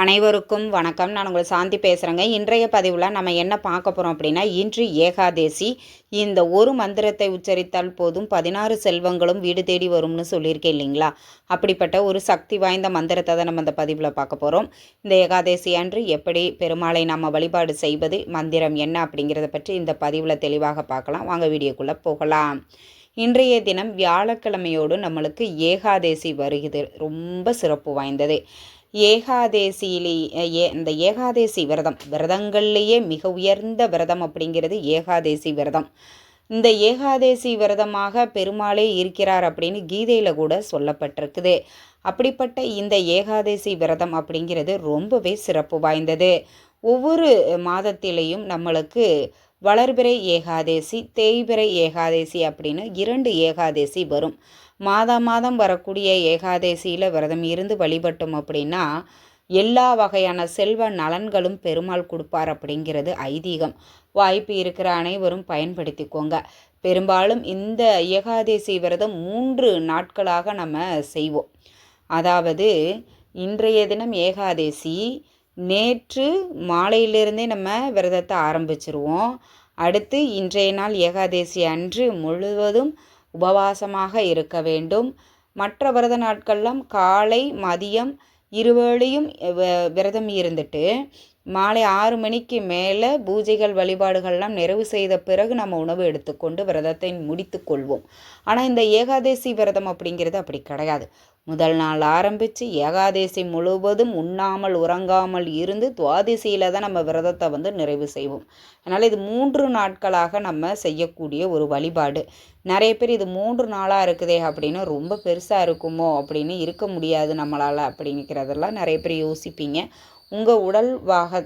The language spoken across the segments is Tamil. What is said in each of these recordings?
அனைவருக்கும் வணக்கம். நான் உங்கள் சாந்தி பேசுகிறேங்க இன்றைய பதிவில் நம்ம என்ன பார்க்க போகிறோம் அப்படின்னா இன்று ஏகாதேசி. இந்த ஒரு மந்திரத்தை உச்சரித்தால் போதும் பதினாறு செல்வங்களும் வீடு தேடி வரும்னு சொல்லியிருக்கேன் இல்லைங்களா? அப்படிப்பட்ட ஒரு சக்தி வாய்ந்த மந்திரத்தை தான் நம்ம இந்த பதிவில் பார்க்க போகிறோம் இந்த ஏகாதேசி அன்று எப்படி பெருமாளை நம்ம வழிபாடு செய்வது மந்திரம் என்ன அப்படிங்கிறத பற்றி இந்த பதிவில் தெளிவாக பார்க்கலாம். வாங்க வீடியோக்குள்ளே போகலாம். இன்றைய தினம் வியாழக்கிழமையோடு நம்மளுக்கு ஏகாதேசி வருகிறது. ரொம்ப சிறப்பு வாய்ந்தது. ஏகாதேசியிலே ஏ இந்த ஏகாதேசி விரதம் விரதங்கள்லேயே மிக உயர்ந்த விரதம் அப்படிங்கிறது ஏகாதேசி விரதம். இந்த ஏகாதேசி விரதமாக பெருமாளே இருக்கிறார் அப்படின்னு கீதையில் கூட சொல்லப்பட்டிருக்குது. அப்படிப்பட்ட இந்த ஏகாதேசி விரதம் அப்படிங்கிறது ரொம்பவே சிறப்பு வாய்ந்தது. ஒவ்வொரு மாதத்திலையும் நம்மளுக்கு வளர்பிறை ஏகாதேசி தேய்பிறை ஏகாதேசி அப்படின்னு இரண்டு ஏகாதேசி வரும். மாதா மாதம் வரக்கூடிய ஏகாதேசியில் விரதம் இருந்து வழிபட்டோம் அப்படின்னா எல்லா வகையான செல்வ நலன்களும் பெருமாள் கொடுப்பார் அப்படிங்கிறது ஐதீகம். வாய்ப்பு இருக்கிற அனைவரும் பயன்படுத்திக்கோங்க. பெரும்பாலும் இந்த ஏகாதேசி விரதம் மூன்று நாட்களாக நம்ம செய்வோம். அதாவது இன்றைய தினம் ஏகாதேசி நேற்று மாலையிலிருந்தே நம்ம விரதத்தை ஆரம்பிச்சிருவோம். அடுத்து இன்றைய நாள் ஏகாதேசி அன்று முழுவதும் உபவாசமாக இருக்க வேண்டும். மற்ற விரத நாட்கள்லாம் காலை மதியம் இருவேளையும் விரதம் இருந்துட்டு மாலை ஆறு மணிக்கு மேலே பூஜைகள் வழிபாடுகள்லாம் நிறைவு செய்த பிறகு நம்ம உணவு எடுத்துக்கொண்டு விரதத்தை முடித்து கொள்வோம். ஆனால் இந்த ஏகாதேசி விரதம் அப்படிங்கிறது அப்படி கிடையாது. முதல் நாள் ஆரம்பித்து ஏகாதேசி முழுவதும் உண்ணாமல் உறங்காமல் இருந்து துவாதசியில் தான் நம்ம விரதத்தை வந்து நிறைவு செய்வோம். அதனால் இது மூன்று நாட்களாக நம்ம செய்யக்கூடிய ஒரு வழிபாடு. நிறைய பேர் இது மூன்று நாளாக இருக்குதே அப்படின்னு ரொம்ப பெருசாக இருக்குமோ அப்படின்னு இருக்க முடியாது நம்மளால் அப்படிங்கிறதெல்லாம் நிறைய பேர் யோசிப்பீங்க. உங்கள் உடல் வாக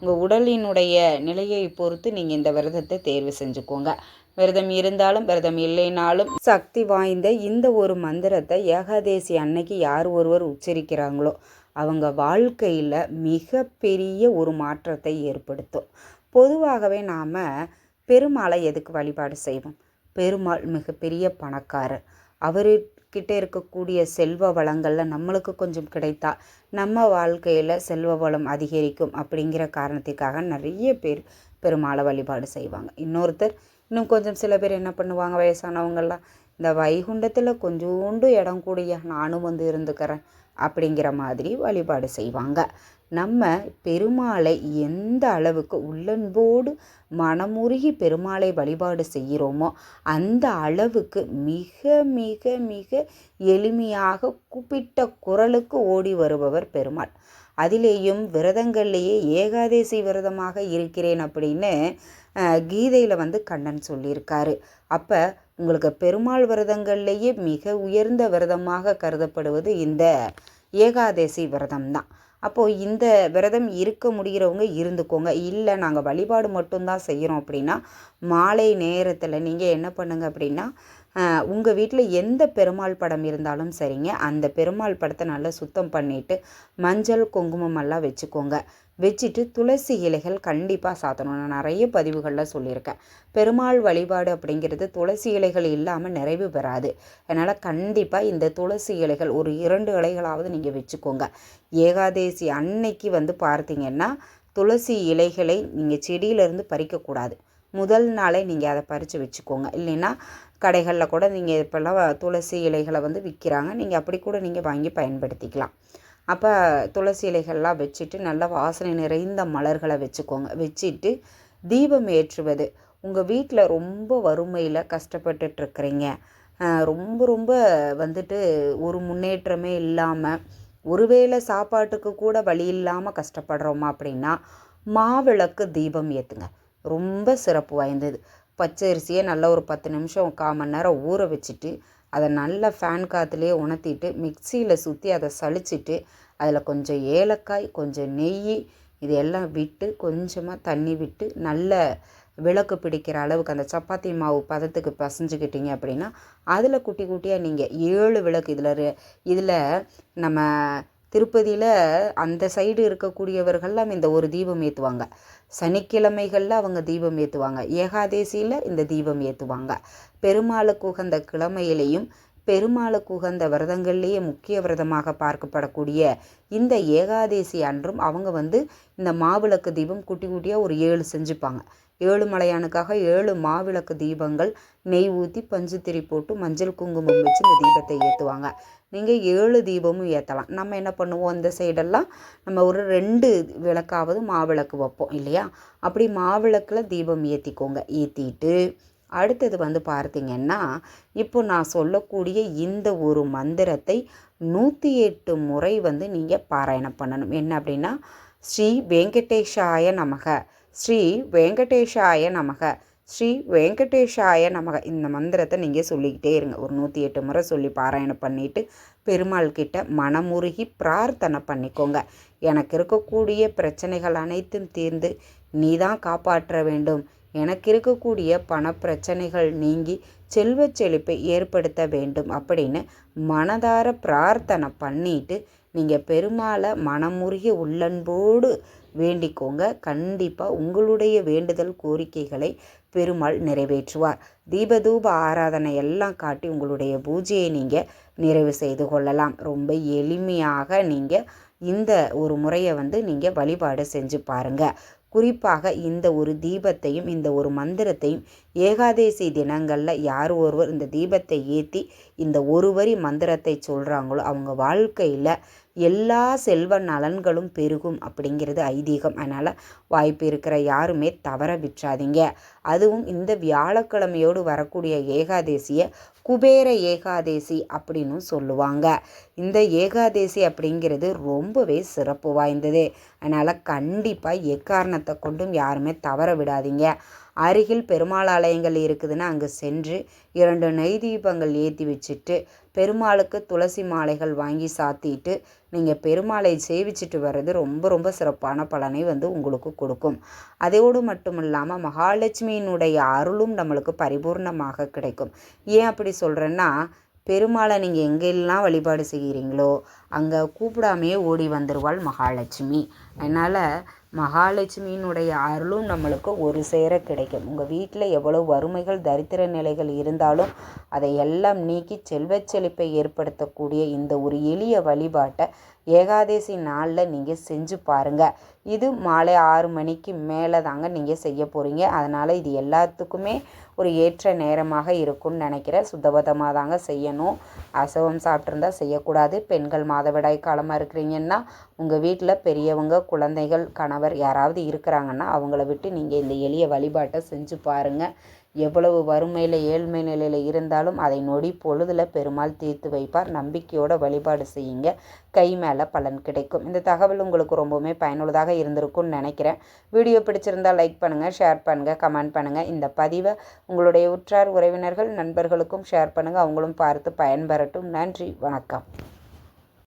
உங்கள் உடலினுடைய நிலையை பொறுத்து நீங்கள் இந்த விரதத்தை தேர்வு செஞ்சுக்கோங்க. விரதம் இருந்தாலும் விரதம் இல்லைனாலும் சக்தி வாய்ந்த இந்த ஒரு மந்திரத்தை ஏகாதேசி அன்னைக்கு யார் ஒருவர் உச்சரிக்கிறாங்களோ அவங்க வாழ்க்கையில் மிகப்பெரிய ஒரு மாற்றத்தை ஏற்படுத்தும். பொதுவாகவே நாம் பெருமாளை எதுக்கு வழிபாடு செய்வோம்? பெருமாள் மிகப்பெரிய பணக்காரர். கிட்டே இருக்கக்கூடிய செல்வ வளங்களில் நம்மளுக்கு கொஞ்சம் கிடைத்தா நம்ம வாழ்க்கையில் செல்வ வளம் அதிகரிக்கும் அப்படிங்கிற காரணத்துக்காக நிறைய பேர் பெருமாளை வழிபாடு செய்வாங்க. இன்னொருத்தர் இன்னும் கொஞ்சம் சில பேர் என்ன பண்ணுவாங்க வயசானவங்கள்லாம் இந்த வைகுண்டத்தில் கொஞ்சோண்டு இடம் கூடிய நானும் வந்து இருந்துக்கிறேன் அப்படிங்கிற மாதிரி வழிபாடு செய்வாங்க. நம்ம பெருமாளை எந்த அளவுக்கு உள்ளன்போடு மனமுருகி பெருமாளை வழிபாடு செய்கிறோமோ அந்த அளவுக்கு மிக மிக மிக எளிமையாக கூப்பிட்ட குரலுக்கு ஓடி வருபவர் பெருமாள். அதிலேயும் விரதங்கள்லேயே ஏகாதேசி விரதமாக இருக்கிறேன் அப்படின்னு கீதையில் வந்து கண்ணன் சொல்லியிருக்காரு. அப்போ உங்களுக்கு பெருமாள் விரதங்கள்லேயே மிக உயர்ந்த விரதமாக கருதப்படுவது இந்த ஏகாதேசி விரதம் தான் அப்போது இந்த விரதம் இருக்க முடிகிறவங்க இருந்துக்கோங்க. இல்லை நாங்கள் வழிபாடு மட்டும்தான் செய்கிறோம் அப்படின்னா மாலை நேரத்தில் நீங்கள் என்ன பண்ணுங்க அப்படின்னா உங்கள் வீட்டில் எந்த பெருமாள் படம் இருந்தாலும் சரிங்க. அந்த பெருமாள் படத்தை நல்லா சுத்தம் பண்ணிவிட்டு மஞ்சள் குங்குமம் எல்லாம் வச்சுக்கோங்க. வச்சுட்டு துளசி இலைகள் கண்டிப்பாக சாத்தணும். நான் நிறைய பதிவுகளில் சொல்லியிருக்கேன். பெருமாள் வழிபாடு அப்படிங்கிறது துளசி இலைகள் இல்லாமல் நிறைவு பெறாது. அதனால் கண்டிப்பாக இந்த துளசி இலைகள் ஒரு இரண்டு இலைகளாவது நீங்கள் வச்சுக்கோங்க. ஏகாதேசி அன்னைக்கு வந்து பார்த்தீங்கன்னா துளசி இலைகளை நீங்கள் செடியிலேருந்து பறிக்கக்கூடாது. முதல் நாளே நீங்கள் அதை பறித்து வச்சுக்கோங்க. இல்லைன்னா கடைகளில் கூட நீங்கள் இப்போல்லாம் துளசி இலைகளை வந்து விற்கிறாங்க. நீங்கள் அப்படி கூட நீங்கள் வாங்கி பயன்படுத்திக்கலாம். அப்போ துளசி இலைகள்லாம் வச்சுட்டு நல்லா வாசனை நிறைந்த மலர்களை வச்சுக்கோங்க. வச்சுட்டு தீபம் ஏற்றுவது. உங்கள் வீட்டில் ரொம்ப வறுமையில் கஷ்டப்பட்டுட்ருக்குறீங்க. ரொம்ப ரொம்ப வந்துட்டு ஒரு முன்னேற்றமே இல்லாமல் ஒருவேளை சாப்பாட்டுக்கு கூட வழி இல்லாமல் கஷ்டப்படுறோமா அப்படின்னா மாவிளக்கு தீபம் ஏற்றுங்க ரொம்ப சிறப்பு வாய்ந்தது. பச்சரிசியை நல்லா ஒரு பத்து நிமிஷம் கால் மணி நேரம் ஊற வச்சுட்டு அதை நல்லா ஃபேன் காற்றுலேயே உணர்த்திட்டு மிக்சியில் சுற்றி அதை சளிச்சிட்டு அதில் கொஞ்சம் ஏலக்காய் கொஞ்சம் நெய் இது எல்லாம் விட்டு கொஞ்சமாக தண்ணி விட்டு நல்ல விளக்கு பிடிக்கிற அளவுக்கு அந்த சப்பாத்தி மாவு பதத்துக்கு பசைஞ்சுக்கிட்டீங்க அப்படின்னா அதில் குட்டி குட்டியாக நீங்கள் ஏழு விளக்கு இதில் இதில் நம்ம திருப்பதியில் அந்த சைடு இருக்கக்கூடியவர்கள்லாம் இந்த ஒரு தீபம் ஏற்றுவாங்க சனிக்கிழமைகளில் அவங்க தீபம் ஏற்றுவாங்க ஏகாதேசியில் இந்த தீபம் ஏற்றுவாங்க பெருமாளுக்கு உகந்த கிழமையிலையும் பெருமாளுக்கு உகந்த விரதங்கள்லேயே முக்கிய விரதமாக பார்க்கப்படக்கூடிய இந்த ஏகாதேசி அன்றும் அவங்க வந்து இந்த மாவிளக்கு தீபம் குட்டி குட்டியாக ஒரு ஏழு செஞ்சுப்பாங்க. ஏழு மலையானுக்காக ஏழு மாவிளக்கு தீபங்கள் நெய் ஊற்றி பஞ்சு போட்டு மஞ்சள் குங்குமம் வச்சு இந்த தீபத்தை ஏற்றுவாங்க நீங்கள் ஏழு தீபமும் ஏற்றலாம் நம்ம என்ன பண்ணுவோம்? இந்த சைடெல்லாம் நம்ம ஒரு ரெண்டு விளக்காவது மாவிளக்கு வைப்போம் இல்லையா? அப்படி மாவிளக்கில் தீபம் ஏற்றிக்கோங்க ஏற்றிட்டு அடுத்தது வந்து பார்த்தீங்கன்னா இப்போ நான் சொல்லக்கூடிய இந்த ஒரு மந்திரத்தை நூற்றி எட்டு முறை வந்து நீங்கள் பாராயணம் பண்ணணும். என்ன அப்படின்னா ஸ்ரீ வெங்கடேஷாய நமக. ஸ்ரீ வெங்கடேஷாய நமக. ஸ்ரீ வெங்கடேஷாய நமக. இந்த மந்திரத்தை நீங்கள் சொல்லிக்கிட்டே இருங்க. ஒரு நூற்றி எட்டு முறை சொல்லி பாராயணம் பண்ணிவிட்டு பெருமாள் கிட்ட மனமுருகி பிரார்த்தனை பண்ணிக்கோங்க. எனக்கு இருக்கக்கூடிய பிரச்சனைகள் அனைத்தும் தீர்ந்து நீ தான் காப்பாற்ற வேண்டும். எனக்கு இருக்கக்கூடிய பண பிரச்சனைகள் நீங்கி செல்வச் செழிப்பை ஏற்படுத்த வேண்டும் அப்படின்னு மனதார பிரார்த்தனை பண்ணிட்டு நீங்கள் பெருமாளை மனமுருகி உள்ளன்போடு வேண்டிக்கோங்க. கண்டிப்பாக உங்களுடைய வேண்டுதல் கோரிக்கைகளை பெருமாள் நிறைவேற்றுவார். தீபதூப ஆராதனை எல்லாம் காட்டி உங்களுடைய பூஜையை நீங்கள் நிறைவு செய்து கொள்ளலாம். ரொம்ப எளிமையாக நீங்கள் இந்த ஒரு முறையை வந்து நீங்கள் வழிபாடு செஞ்சு பாருங்கள் குறிப்பாக இந்த ஒரு தீபத்தையும் இந்த ஒரு மந்திரத்தையும் ஏகாதேசி தினங்களில் யார் ஒருவர் இந்த தீபத்தை ஏற்றி இந்த ஒரு வரி மந்திரத்தை சொல்கிறாங்களோ அவங்க வாழ்க்கையில் எல்லா செல்வ நலன்களும் பெருகும் அப்படிங்கிறது ஐதீகம். அதனால் வாய்ப்பு இருக்கிற யாருமே தவற விற்றாதீங்க அதுவும் இந்த வியாழக்கிழமையோடு வரக்கூடிய ஏகாதேசியை குபேர ஏகாதேசி அப்படின்னு சொல்லுவாங்க. இந்த ஏகாதேசி அப்படிங்கிறது ரொம்பவே சிறப்பு வாய்ந்தது. அதனால் கண்டிப்பாக எக்காரணத்தை கொண்டும் யாருமே தவற விடாதீங்க. அருகில் பெருமாள் ஆலயங்கள் இருக்குதுன்னா அங்கே சென்று இரண்டு நெய் தீபங்கள் ஏற்றி வச்சுட்டு பெருமாளுக்கு துளசி மாலைகள் வாங்கி சாத்திட்டு நீங்கள் பெருமாளை சேவிச்சிட்டு வர்றது ரொம்ப ரொம்ப சிறப்பான பலனை வந்து உங்களுக்கு கொடுக்கும். அதோடு மட்டும் இல்லாமல் மகாலட்சுமியினுடைய அருளும் நம்மளுக்கு பரிபூர்ணமாக கிடைக்கும். ஏன் அப்படி சொல்கிறேன்னா பெருமாளை நீங்கள் எங்கெல்லாம் வழிபாடு செய்கிறீங்களோ அங்கே கூப்பிடாமையே ஓடி வந்துடுவாள் மகாலட்சுமி. அதனால் மகாலட்சுமியினுடைய அருளும் நம்மளுக்கு ஒரு சேர கிடைக்கும். உங்கள் வீட்டில் எவ்வளோ வறுமைகள் தரித்திர நிலைகள் இருந்தாலும் அதை எல்லாம் நீக்கி செல்வச் செழிப்பை ஏற்படுத்தக்கூடிய இந்த ஒரு எளிய வழிபாட்டை ஏகாதசி நாளில் நீங்கள் செஞ்சு பாருங்கள் இது மாலை ஆறு மணிக்கு மேலே தாங்க நீங்கள் செய்ய போகிறீங்க அதனால் இது எல்லாத்துக்குமே ஒரு ஏற்ற நேரமாக இருக்கும்னு நினைக்கிறேன். சுத்தபத்தமாக தாங்க செய்யணும். அசவம் சாப்பிட்ருந்தா செய்யக்கூடாது. பெண்கள் மாதவிடாய் காலமாக இருக்கிறீங்கன்னா உங்கள் வீட்டில் பெரியவங்க குழந்தைகள் கணவர் யாராவது இருக்கிறாங்கன்னா அவங்கள விட்டு நீங்கள் இந்த எளிய வழிபாட்டை செஞ்சு பாருங்கள் எவ்வளவு வறுமையில் ஏழ்மை நிலையில் இருந்தாலும் அதை நொடி பொழுதில் பெருமாள் தீர்த்து வைப்பார். நம்பிக்கையோட வழிபாடு செய்யுங்க. கை மேலே பலன் கிடைக்கும். இந்த தகவல் உங்களுக்கு ரொம்பவுமே பயனுள்ளதாக இருந்திருக்கும்னு நினைக்கிறேன். வீடியோ பிடிச்சிருந்தால் லைக் பண்ணுங்கள் ஷேர் பண்ணுங்கள் கமெண்ட் பண்ணுங்கள் இந்த பதிவை உங்களுடைய உற்றார் உறவினர்கள் நண்பர்களுக்கும் ஷேர் பண்ணுங்கள் அவங்களும் பார்த்து பயன்பெறட்டும். நன்றி வணக்கம்.